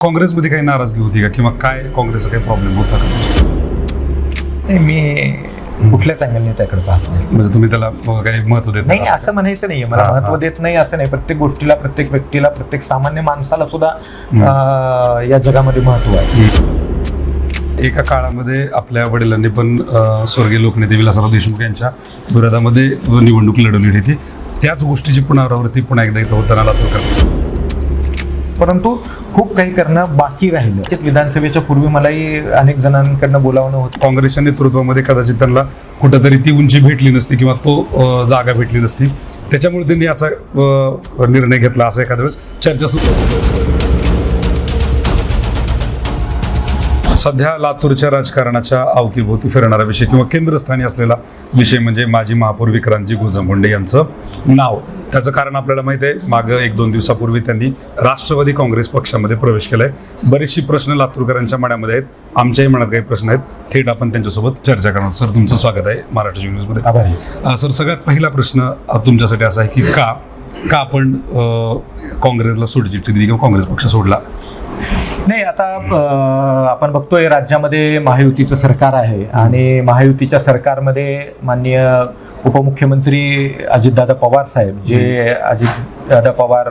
काँग्रेसमध्ये काही नाराजगी होती का? किंवा काय काँग्रेसचा काही प्रॉब्लेम होता का? नाही मी कुठल्याच अँगलने त्याकडे पाहत नाही. म्हणजे तुम्ही त्याला काही महत्त्व देत नाही असं असं म्हणायचं नाहीये. मला हा, महत्त्व हा. देत नाही असं नाही. प्रत्येक गोष्टीला प्रत्येक व्यक्तीला प्रत्येक सामान्य माणसाला सुद्धा अं, या जगामध्ये महत्त्व आहे. एका काळामध्ये आपल्या वडिलांनी पण अं, स्वर्गीय लोकनेते विलासराव देशमुख यांच्या विरोधामध्ये निवडणूक लढवली होती. त्याच गोष्टीची पुनरावृत्ती पुन्हा एकदा इथं होताना लातूरकर परंतु खूप काही करणं बाकी राहिलं. विधानसभेच्या पूर्वी मलाही अनेक जणांकडनं बोलावणं होतं. काँग्रेसच्या नेतृत्वामध्ये कदाचित त्यांना कुठंतरी ती उंची भेटली नसती किंवा तो जागा भेटली नसती. त्याच्यामुळे त्यांनी असा निर्णय घेतला असं एखाद्या वेळेस चर्चा सुरू. सध्या लातूरच्या राजकारणाच्या अवतीभोवती फिरणारा विषय किंवा केंद्रस्थानी असलेला विषय म्हणजे माजी महापौर विक्रांतजी गोजमगुंडे यांचं नाव. त्याचं कारण आपल्याला माहिती आहे मागं एक दोन दिवसापूर्वी त्यांनी राष्ट्रवादी काँग्रेस पक्षामध्ये प्रवेश केलाय. बरेचसे प्रश्न लातूरकरांच्या मनामध्ये आहेत. आमच्याही मनात काही प्रश्न आहेत. थेट आपण त्यांच्यासोबत चर्चा करणार सर तुमचं स्वागत आहे मराठी न्यूजमध्ये आभारी. सर सगळ्यात पहिला प्रश्न तुमच्यासाठी असा आहे की का का आपण काँग्रेसला सोडचिठ्ठी दिली किंवा काँग्रेस पक्ष सोडला? नाही आता आपण बघतोय राज्यामध्ये महायुतीचं सरकार आहे आणि महायुतीच्या सरकारमध्ये माननीय उपमुख्यमंत्री अजितदादा पवार साहेब जे अजितदादा पवार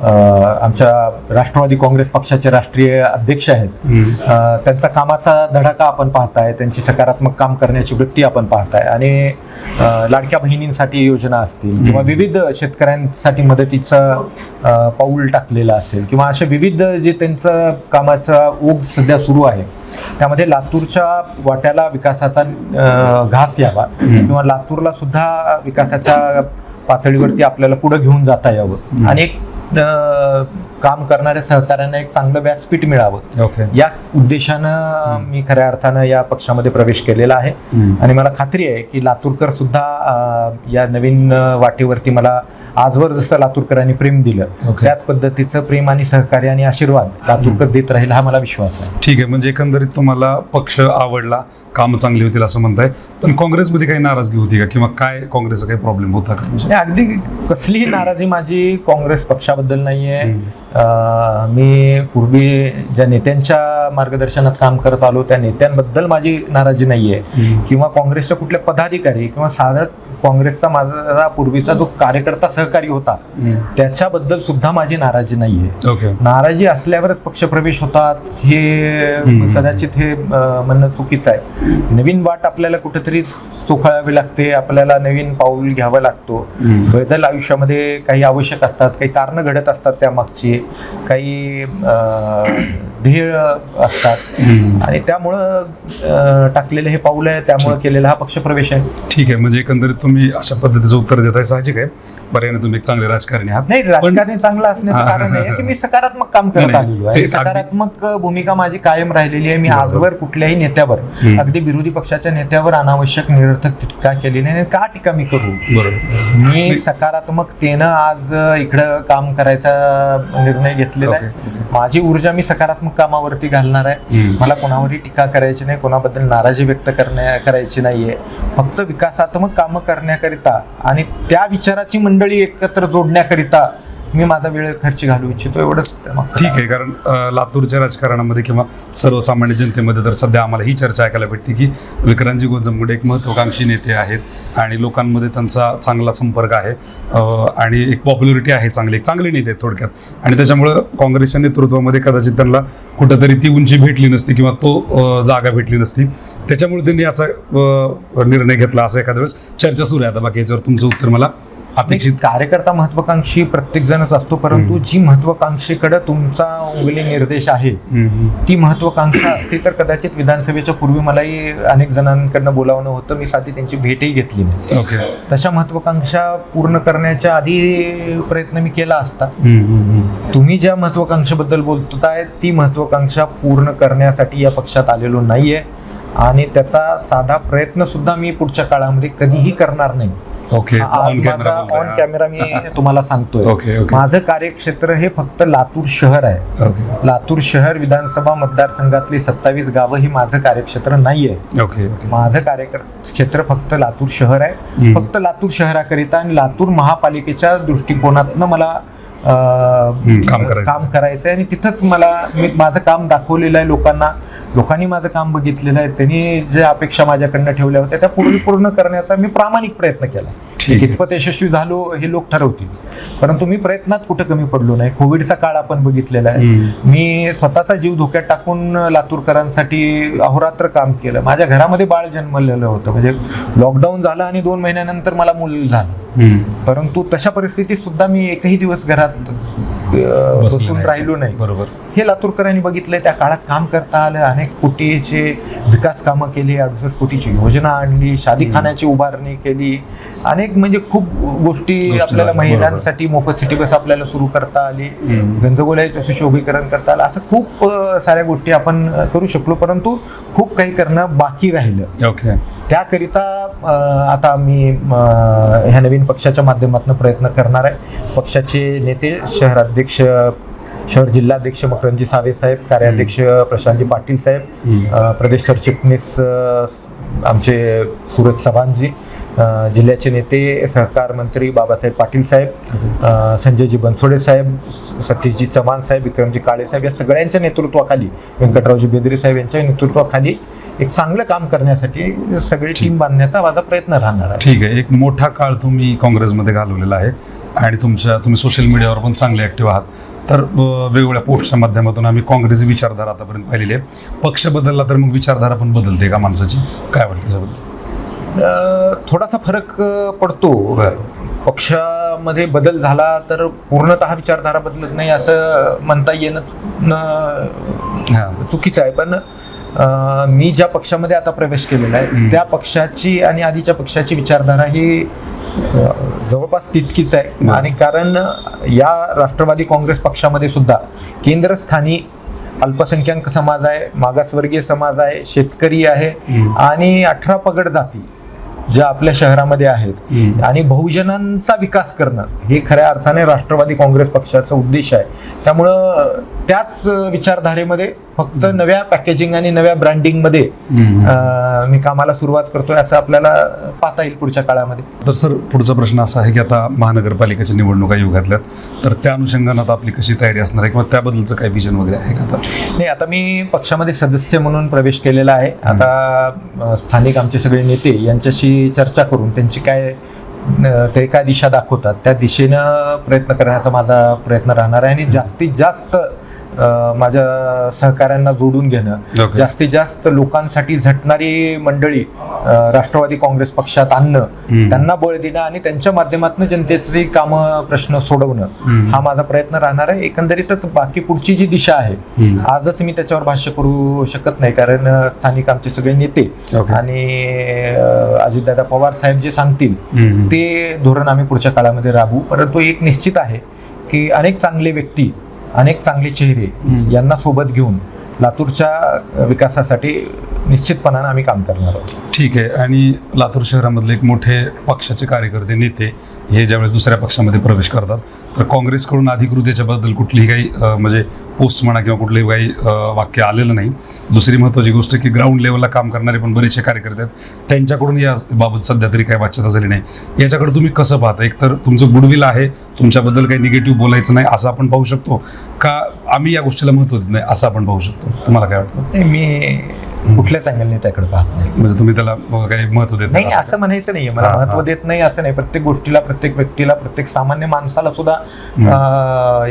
आमच्या राष्ट्रवादी काँग्रेस पक्षाचे राष्ट्रीय अध्यक्ष आहेत. त्यांचा कामाचा धडाका आपण पाहताय त्यांची सकारात्मक काम करण्याची वृत्ती आपण पाहताय आणि लाडक्या बहिणींसाठी योजना असतील किंवा विविध शेतकऱ्यांसाठी मदतीचं पाऊल टाकलेलं असेल किंवा असे विविध जे त्यांचं कामाचा ओघ सध्या सुरू आहे त्यामध्ये लातूरच्या वाट्याला विकासाचा घास यावा किंवा लातूरला सुद्धा विकासाच्या पातळीवरती आपल्याला पुढे घेऊन जाता यावं. आणि एक अं, काम करणाऱ्या सहकाऱ्यांना एक चांगलं व्यासपीठ मिळावं. ओके या उद्देशानं मी खऱ्या अर्थानं या पक्षामध्ये प्रवेश केलेला आहे. आणि मला खात्री आहे की लातूरकर सुद्धा अं, या नवीन अं, वाटेवरती मला आजवर जसं लातूरकरांनी प्रेम दिलं Okay. त्याच पद्धतीचं प्रेम आणि सहकार्य आणि आशीर्वाद लातूरकर देत राहील हा मला विश्वास आहे. ठीक आहे म्हणजे एकंदरीत तुम्हाला पक्ष आवडला काम चांगली होतील असं म्हणताय पण काँग्रेसमध्ये काही नाराजगी होती का? किंवा काय काँग्रेसचा काही प्रॉब्लेम होता का? म्हणजे नाही, अगदी कसलीही नाराजी माझी काँग्रेस पक्षाबद्दल नाहीये. मी पूर्वी ज्या नेत्यांच्या मार्गदर्शनात काम करत आलो त्या नेत्यांबद्दल माझी नाराजी नाहीये. किंवा काँग्रेसच्या कुठले पदाधिकारी किंवा साधक काँग्रेसचा माझा पूर्वीचा जो कार्यकर्ता सहकारी होता त्याच्याबद्दल सुद्धा माझी नाराजी नाहीये. ओके. नाराजी असल्यावरच पक्षप्रवेश होतात हे कदाचित हे म्हणणं चुकीचं आहे. नवीन वाट आपल्याला कुठेतरी चोखाळावी लागते आपल्याला नवीन पाऊल घ्यावं लागतो. बदल आयुष्यामध्ये काही आवश्यक असतात काही कारणं घडत असतात त्यामागची काही ध्येय असतात. आणि त्यामुळं टाकलेलं हे पाऊल आहे त्यामुळं केलेला हा पक्षप्रवेश आहे. ठीक आहे म्हणजे एकंदरीत तुम्ही अशा पद्धतीचं उत्तर देताय साहजिक आहे. पर्यायाने तुम्ही एक चांगले राजकारणी आहात. नाही राजकारणी चांगलं असण्याचं हा, हा, कारण आहे की मी सकारात्मक काम करत नाही. आलेलो ते आहे अगदी- सकारात्मक भूमिका माझी कायम राहिलेली आहे. मी आजवर कुठल्याही नेत्यावर अगदी विरोधी पक्षाच्या नेत्यावर अनावश्यक निरर्थक टीका केली नाही आणि का टीका मी करू? बरोबर. मी सकारात्मकतेनं आज इकडं काम करायचा निर्णय घेतलेला आहे. माझी ऊर्जा मी सकारात्मक कामावरती घालणार आहे. मला कोणावरही टीका करायची नाही कोणाबद्दल नाराजी व्यक्त करण्या करायची नाहीये. फक्त विकासात्मक कामं करण्याकरिता आणि त्या विचाराची मंडळी एकत्र जोडण्याकरिता मी माझा वेळ खर्च घालू इच्छितो एवढंच ठीक आहे कारण. लातूरच्या राजकारणामध्ये किंवा सर्वसामान्य जनतेमध्ये तर सध्या आम्हाला ही चर्चा ऐकायला भेटते की विक्रांतजी गोजमगुंडे एक महत्वाकांक्षी नेते आहेत आणि लोकांमध्ये त्यांचा चांगला संपर्क आहे आणि एक पॉप्युलरिटी आहे चांगली एक चांगले नेते आहेत थोडक्यात. आणि त्याच्यामुळं काँग्रेसच्या नेतृत्वामध्ये कदाचित त्यांना कुठंतरी ती उंची भेटली नसती किंवा तो जागा भेटली नसती. त्याच्यामुळे त्यांनी असा निर्णय घेतला असं एखाद्या वेळेस चर्चा सुरू आहे. आता बाकी याच्यावर तुमचं उत्तर मला अपेक्षित कार्यकर्ता महत्वाकांक्षी प्रत्येक जणच असतो परंतु जी महत्वाकांक्षेकडे तुमचा उंगली निर्देश आहे. ती महत्वाकांक्षा असती तर कदाचित विधानसभेच्या पूर्वी मलाही अनेक जणांकडनं बोलावणं होतं मी साधी त्यांची भेटही घेतली नाही. ओके तशा महत्वाकांक्षा पूर्ण करण्याच्या आधी प्रयत्न मी केला असता. तुम्ही ज्या महत्वाकांक्षेबद्दल बोलताय ती महत्वाकांक्षा पूर्ण करण्यासाठी या पक्षात आलेलो नाहीये आणि त्याचा साधा प्रयत्न सुद्धा मी पुढच्या काळामध्ये कधीही करणार नाही. ओके ऑन कॅमेरा मी तुम्हाला सांगतोय. माझं कार्यक्षेत्र हे फक्त लातूर शहर आहे. लातूर शहर विधानसभा मतदारसंघातली सत्तावीस गावं ही माझं कार्यक्षेत्र नाहीये. माझं कार्यकर क्षेत्र फक्त लातूर शहर आहे. फक्त लातूर शहराकरिता आणि लातूर महापालिकेच्या दृष्टिकोनातनं मला काम करायचं. काम करायचं आहे आणि तिथंच मला मी माझं काम दाखवलेलं आहे लोकांना. लोकांनी माझं काम बघितलेलं आहे. त्यांनी जे अपेक्षा माझ्याकडनं ठेवल्या होत्या त्या पूर्ण पूर्ण करण्याचा मी प्रामाणिक प्रयत्न केला. कितपत यशस्वी झालो हे लोक ठरवतील. परंतु मी प्रयत्नात कुठं कमी पडलो नाही. कोविडचा काळ आपण बघितलेला आहे. मी स्वतःचा जीव धोक्यात टाकून लातूरकरांसाठी अहोरात्र काम केलं. माझ्या घरामध्ये बाळ जन्मलेलं होतं. म्हणजे लॉकडाऊन झालं आणि दोन महिन्यानंतर मला मूल झालं. परंतु तशा परिस्थितीत सुद्धा मी एकही दिवस घरात बसून. राहिलो नाही. बरोबर. हे लातूरकरांनी बघितलंय त्या काळात काम करता आलं अनेक कोटीचे विकास कामं केली अडुसष्ट कोटीची योजना आणली शादीखान्याची उभारणी केली. अनेक म्हणजे खूप गोष्टी आपल्याला महिलांसाठी मोफत सिटी बस आपल्याला सुरू करता आली. गंजगोल्याचं सुशोभीकरण करता आलं. असं खूप साऱ्या गोष्टी आपण करू शकलो परंतु खूप काही करणं बाकी राहिलं. ओके. त्याकरिता आता मी ह्या नवीन पक्षाच्या माध्यमातून प्रयत्न करणार आहे. पक्षाचे नेते शहराध्यक्ष शहर जिल्हाध्यक्ष मकरंजी सावे साहेब कार्याध्यक्ष प्रशांतजी पाटील साहेब प्रदेश सरचिटणीस आमचे सूरज चव्हाणजी जिल्ह्याचे नेते सहकार मंत्री बाबासाहेब पाटील साहेब संजयजी बनसोडे साहेब सतीशजी चव्हाण साहेब विक्रमजी काळे साहेब या सगळ्यांच्या नेतृत्वाखाली व्यंकटरावजी बेदरे साहेब यांच्या नेतृत्वाखाली एक चांगलं काम करण्यासाठी सगळी टीम बांधण्याचा माझा प्रयत्न राहणार आहे. ठीक आहे. एक मोठा काळ तुम्ही काँग्रेसमध्ये घालवलेला आहे. आणि तुमच्या तुम्ही सोशल मीडियावर पण चांगले ऍक्टिव्ह आहात. तर वेगवेगळ्या पोस्टच्या माध्यमातून आम्ही काँग्रेस विचारधारा आतापर्यंत पाहिलेली आहे. पक्ष बदलला तर मग विचारधारा पण बदलते का माणसाची? काय वाटतं त्याच्याबद्दल? थोडासा फरक पडतो. पक्षामध्ये बदल झाला तर पूर्णतः विचारधारा बदलत नाही असं म्हणता येणं हां. चुकीचं आहे. पण मी ज्या पक्षामध्ये आता प्रवेश केलेला आहे. त्या पक्षाची आणि आधीच्या पक्षाची विचारधारा ही जवळपास तितकीच आहे. आणि कारण या राष्ट्रवादी काँग्रेस पक्षामध्ये सुद्धा केंद्रस्थानी अल्पसंख्याक समाज आहे मागासवर्गीय समाज आहे शेतकरी आहे. आणि अठरा पगड जाती ज्या आपल्या शहरामध्ये आहेत. आणि बहुजनांचा विकास करणं हे खऱ्या अर्थाने राष्ट्रवादी काँग्रेस पक्षाचा उद्देश आहे त्यामुळं त्याच विचारधारेमध्ये फक्त नव्या पॅकेजिंग आणि नव्या ब्रँडिंगमध्ये मी कामाला सुरुवात करतोय असं आपल्याला पाहता येईल पुढच्या काळामध्ये. तर सर पुढचा प्रश्न असा आहे की आता महानगरपालिकेच्या निवडणुका येऊ घातल्यात. तर त्या अनुषंगानं आता आपली कशी तयारी असणार आहे? किंवा त्याबद्दलचं काही विजन वगैरे आहे का आता? नाही आता मी पक्षामध्ये सदस्य म्हणून प्रवेश केलेला आहे. आता स्थानिक आमचे सगळे नेते यांच्याशी चर्चा करून त्यांची काय ते काय दिशा दाखवतात. त्या दिशेनं प्रयत्न करण्याचा माझा प्रयत्न राहणार आहे आणि जास्तीत जास्त माझ्या सहकाऱ्यांना जोडून घेणं. जास्तीत जास्त लोकांसाठी झटणारी मंडळी राष्ट्रवादी काँग्रेस पक्षात आणणं. त्यांना बळ देणं आणि त्यांच्या माध्यमातून जनतेचे कामं प्रश्न सोडवणं. हा माझा प्रयत्न राहणार आहे एकंदरीतच बाकी पुढची जी दिशा आहे. आजच मी त्याच्यावर भाष्य करू शकत नाही कारण स्थानिक आमचे सगळे नेते. आणि अजितदादा पवार साहेब जे सांगतील. ते धोरण आम्ही पुढच्या काळामध्ये राबवू परंतु एक निश्चित आहे की अनेक चांगले व्यक्ती अनेक चांगले चेहरे. यांना सोबत घेऊन लातूरच्या विकासासाठी निश्चितपणानं आम्ही काम करणार आहोत. ठीक आहे. आणि लातूर शहरामधले एक मोठे पक्षाचे कार्यकर्ते नेते हे ज्यावेळेस दुसऱ्या पक्षामध्ये प्रवेश करतात तर काँग्रेसकडून अधिकृत याच्याबद्दल कुठलीही काही अ, म्हणजे पोस्ट म्हणा किंवा कुठलंही काही अ, वाक्य आलेलं नाही. दुसरी महत्त्वाची गोष्ट की ग्राउंड लेवलला काम करणारे पण बरेचसे कार्यकर्ते आहेत. त्यांच्याकडून या बाबत सध्या तरी काही वाच्यता झाली नाही. याच्याकडे तुम्ही कसं पाहता? एक तर तुमचं गुडविल आहे तुमच्याबद्दल काही निगेटिव्ह बोलायचं नाही असं आपण पाहू शकतो? का आम्ही या गोष्टीला महत्त्व देत नाही असं आपण पाहू शकतो? तुम्हाला काय वाटतं? नाही मी कुठल्याच चांगल्या नेत्याकडे पाहत नाही. म्हणजे तुम्ही त्याला काही महत्त्व देत नाही असं? म्हणायचं नाहीये. मला. महत्त्व देत नाही असं नाही. प्रत्येक गोष्टीला प्रत्येक व्यक्तीला प्रत्येक सामान्य माणसाला सुद्धा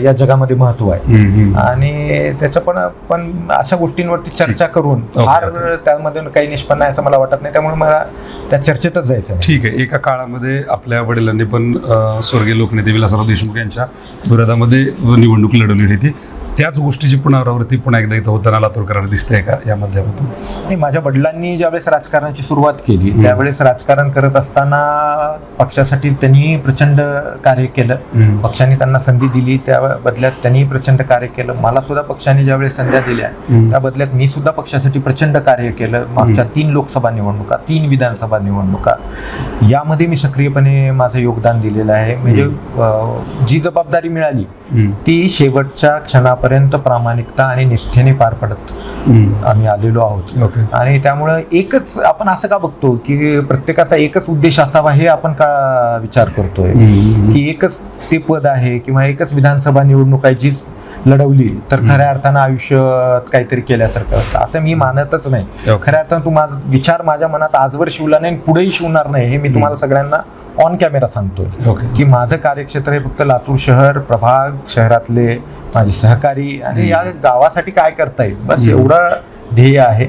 या जगामध्ये महत्त्व आहे. आणि त्याचं पण पण अशा गोष्टींवरती चर्चा करून फार. त्यामध्ये काही निष्पन्न आहे असं मला वाटत नाही. त्यामुळे मला त्या चर्चेतच जायचं ठीक आहे. एका काळामध्ये आपल्या वडिलांनी पण स्वर्गीय लोकनेते विलासराव देशमुख यांच्या विरोधामध्ये निवडणूक लढवली होती. त्याच गोष्टीची पुनरावृत्ती पुन्हा एकदा इथं होताना लातूरकरांना दिसते का या माध्यमातून? नाही माझ्या वडिलांनी ज्यावेळेस राजकारणाची सुरुवात केली त्यावेळेस राजकारण करत असताना पक्षासाठी त्यांनी प्रचंड कार्य केलं. पक्षाने त्यांना संधी दिली त्या बदल्यात त्यांनी प्रचंड कार्य केलं. मला सुद्धा पक्षाने ज्यावेळेस संध्या दिल्या. त्या बदल्यात मी सुद्धा पक्षासाठी प्रचंड कार्य केलं. मागच्या तीन लोकसभा निवडणुका तीन विधानसभा निवडणुका. यामध्ये मी सक्रियपणे माझं योगदान दिलेलं आहे. म्हणजे जी जबाबदारी मिळाली. ती शेवटच्या क्षणापर्यंत शेवटपर्यंत प्रामाणिकता आणि निष्ठेने पार पडत. आम्ही आलेलो आहोत आणि त्यामुळं एकच आपण असं का बघतो की प्रत्येकाचा एकच उद्देश असावा हे आपण का विचार करतोय. की एकच ते पद आहे किंवा एकच विधानसभा निवडणूक आहे जीच लढवली तर खऱ्या अर्थानं आयुष्यात काहीतरी केल्यासारखं होतं. असं मी मानतच नाही. खऱ्या अर्थानं तू माझ विचार माझ्या मनात आजवर शिवला नाही पुढेही शिवणार नाही हे मी तुम्हाला सगळ्यांना ऑन कॅमेरा सांगतोय. ओके. की माझं कार्यक्षेत्र हे फक्त लातूर शहर प्रभाग शहरातले माझे सहकारी आणि या गावासाठी काय करता येईल बस एवढं ध्येय आहे.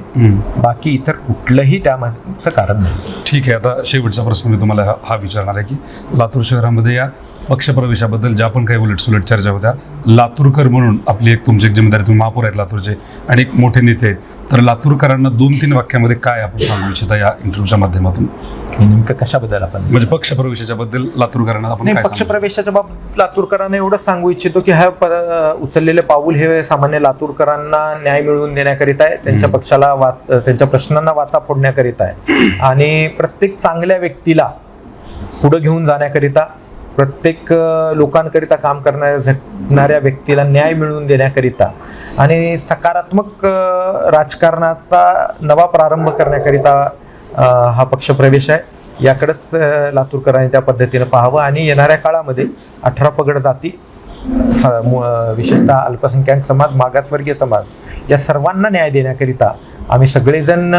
बाकी इतर कुठलंही त्यामागचं कारण नाही. ठीक आहे आता शेवटचा प्रश्न मी तुम्हाला हा विचारणार आहे की लातूर शहरामध्ये या पक्षप्रवेशाबद्दल ज्या पण काही उलटसुलट चर्चा होत्या लातूरकर म्हणून आपली एक तुमची एक जिम्मेदारी तुम्ही महापौर आहेत लातूरचे आणि एक मोठे नेते आहेत. तर लातूरकरांना दोन तीन वाक्यामध्ये काय आपण सांगू इच्छिता या इंटरव्ह्यूच्या माध्यमातून? नेमकं कशाबद्दल आपण? म्हणजे पक्षप्रवेशाच्या बद्दल लातूरकरांना आपण? पक्षप्रवेशाच्या बाबत लातूरकरांना एवढंच सांगू इच्छितो की हा प- उचललेले पाऊल हे सामान्य लातूरकरांना न्याय मिळवून देण्याकरिता आहे. त्यांच्या पक्षाला वा त्यांच्या प्रश्नांना वाचा फोडण्याकरिता आहे. आणि प्रत्येक चांगल्या व्यक्तीला पुढे घेऊन जाण्याकरिता प्रत्येक लोकांकरिता काम करणाऱ्या झटणाऱ्या व्यक्तीला न्याय मिळवून देण्याकरिता आणि सकारात्मक राजकारणाचा नवा प्रारंभ करण्याकरिता हा हा पक्षप्रवेश आहे. याकडेच लातूरकरांनी त्या पद्धतीनं पाहावं आणि येणाऱ्या काळामध्ये अठरा पगड जाती मु- विशेषतः अल्पसंख्याक समाज मागासवर्गीय समाज या सर्वांना न्याय देण्याकरिता आम्ही सगळेजण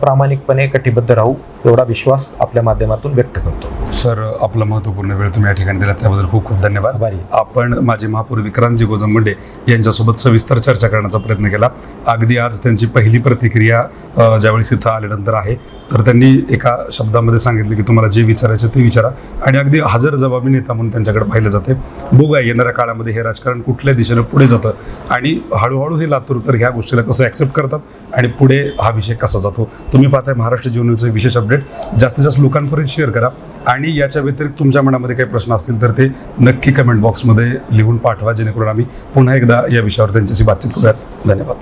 प्रामाणिकपणे कटिबद्ध राहू एवढा विश्वास आपल्या माध्यमातून व्यक्त करतो. सर आपला महत्त्वपूर्ण वेळ तुम्ही या ठिकाणी दिला त्याबद्दल खूप खूप धन्यवाद. आपण माजी महापौर विक्रांतजी गोजमगुंडे यांच्यासोबत सविस्तर चर्चा करण्याचा प्रयत्न केला. अगदी आज त्यांची पहिली प्रतिक्रिया ज्यावेळेस इथं आल्यानंतर आहे तर त्यांनी एका शब्दामध्ये सांगितलं की तुम्हाला जे विचारायचं ते विचारा. आणि अगदी हजर जबाबी नेता म्हणून त्यांच्याकडे पाहिलं जाते. बघूया येणाऱ्या काळामध्ये हे राजकारण कुठल्या दिशेनं पुढे जातं? आणि हळूहळू हे लातूरकर ह्या गोष्टीला कसं ॲक्सेप्ट करतात? आणि पुढे हा विषय कसा जातो? तुम्ही पाहताय महाराष्ट्र जीवनाचं विशेष अपडेट. जास्तीत जास्त लोकांपर्यंत शेअर करा. आणि याच्या व्यतिरिक्त तुमच्या मनामध्ये काही प्रश्न असतील तर ते नक्की कमेंट बॉक्समध्ये लिहून पाठवा जेणेकरून आम्ही पुन्हा एकदा या विषयावर त्यांच्याशी बातचीत करूयात. धन्यवाद.